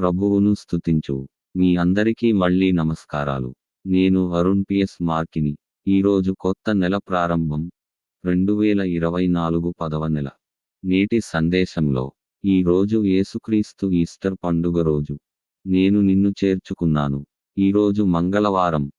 ప్రభువును స్తుతించు. మీ అందరికీ మళ్ళీ నమస్కారాలు. నేను అరుణ్ పిఎస్ మార్కిని. ఈరోజు కొత్త నెల ప్రారంభం. రెండు వేల ఇరవై నాలుగు పదవ నెల. నేటి సందేశంలో ఈ రోజు యేసుక్రీస్తు ఈస్టర్ పండుగ రోజు. నేను నిన్ను చేర్చుకున్నాను. ఈరోజు మంగళవారం.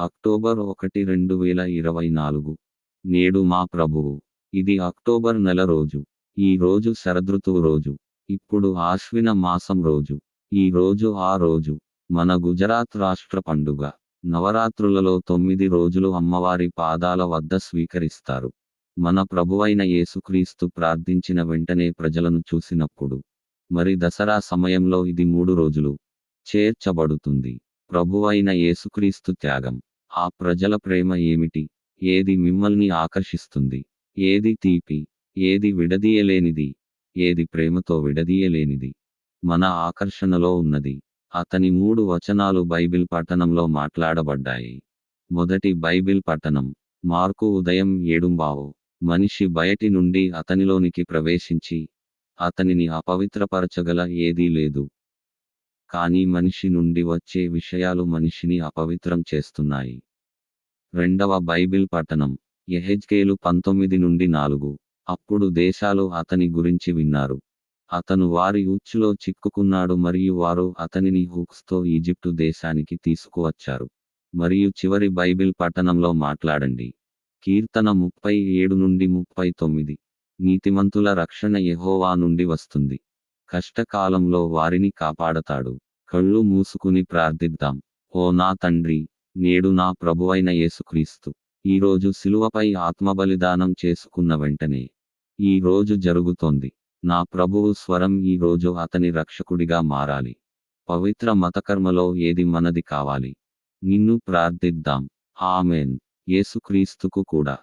అక్టోబర్ ఒకటి రెండు వేల ఇరవై నాలుగు. నేడు మా ప్రభువు. ఇది అక్టోబర్ నెల రోజు. ఈ రోజు శరదృతువు రోజు. ఇప్పుడు ఆశ్విన మాసం రోజు. ఈ రోజు ఆ రోజు. మన గుజరాత్ రాష్ట్ర పండుగ. నవరాత్రులలో తొమ్మిది రోజులు అమ్మవారి పాదాల వద్ద స్వీకరిస్తారు. మన ప్రభువైన యేసుక్రీస్తు ప్రార్థించిన వెంటనే ప్రజలను చూసినప్పుడు. మరి దసరా సమయంలో ఇది మూడు రోజులు. చేర్చబడుతుంది. ప్రభువైన యేసుక్రీస్తు త్యాగం. ఆ ప్రజల ప్రేమ ఏమిటి? ఏది మిమ్మల్ని ఆకర్షిస్తుంది? ఏది తీపి? ఏది విడదీయలేనిది? ఏది ప్రేమతో విడదీయలేనిది? మన ఆకర్షణలో ఉన్నది. అతని మూడు వచనాలు బైబిల్ పట్టణంలో మాట్లాడబడ్డాయి. మొదటి బైబిల్ పట్టణం మార్కు ఉదయం ఏడుంబావు. మనిషి బయటి నుండి అతనిలోనికి ప్రవేశించి అతనిని అపవిత్రపరచగల ఏదీ లేదు. కానీ మనిషి నుండి వచ్చే విషయాలు మనిషిని అపవిత్రం చేస్తున్నాయి. రెండవ బైబిల్ పట్టణం ఎహెజ్కేలు పంతొమ్మిది నుండి నాలుగు. అప్పుడు దేశాలు అతని గురించి విన్నారు. అతను వారి ఉచ్చులో చిక్కుకున్నాడు మరియు వారు అతనిని హుక్స్తో ఈజిప్టు దేశానికి తీసుకువచ్చారు. మరియు చివరి బైబిల్ పట్టణంలో మాట్లాడండి. కీర్తన ముప్పై ఏడు నుండి ముప్పై తొమ్మిది. నీతిమంతుల రక్షణ యహోవా నుండి వస్తుంది. కష్టకాలంలో వారిని కాపాడతాడు. కళ్ళు మూసుకుని ప్రార్థిద్దాం. ఓ నా తండ్రి నేడు నా ప్రభువైన యేసుక్రీస్తు ఈరోజు శిలువపై ఆత్మబలిదానం చేసుకున్న వెంటనే ఈ రోజు జరుగుతోంది. నా ప్రభువు స్వరం ఈ రోజు అతని రక్షకుడిగా మారాలి. పవిత్ర మతకర్మలో ఏది మనది కావాలి. నిన్ను ప్రార్థిద్దాం. ఆమెన్. యేసుక్రీస్తుకు కూడా.